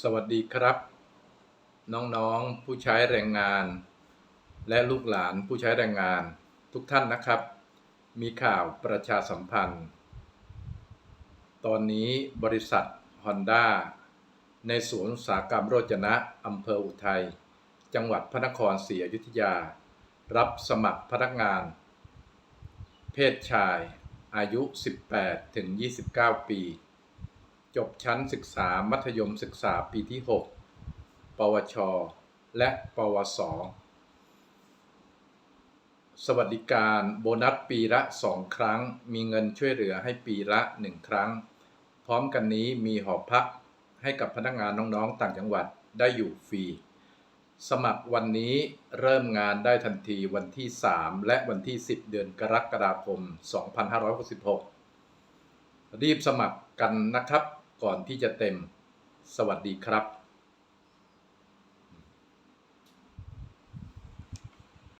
สวัสดีครับ น้องๆผู้ใช้แรงงาน และลูกหลานผู้ใช้แรงงานทุกท่านนะครับ มีข่าวประชาสัมพันธ์ ตอนนี้บริษัท Honda ในสวนอุตสาหกรรมโรจนะอำเภออุทัย จังหวัดพระนครศรีอยุธยา รับสมัครพนักงาน เพศชายอายุ 18-29 ปี จบชั้นศึกษามัธยมศึกษาปีที่ 6 ปวช และปวส สวัสดิการโบนัสปีละ 2 ครั้ง มีเงินช่วยเหลือให้ปีละ 1 ครั้ง พร้อมกันนี้มีหอพักให้กับพนักงานน้องๆต่างจังหวัดได้อยู่ฟรี สมัครวันนี้เริ่มงานได้ทันทีวันที่ 3 และวันที่ 10 เดือนกรกฎาคม 2566 รีบสมัครกันนะครับ ก่อนที่จะเต็ม สวัสดีครับ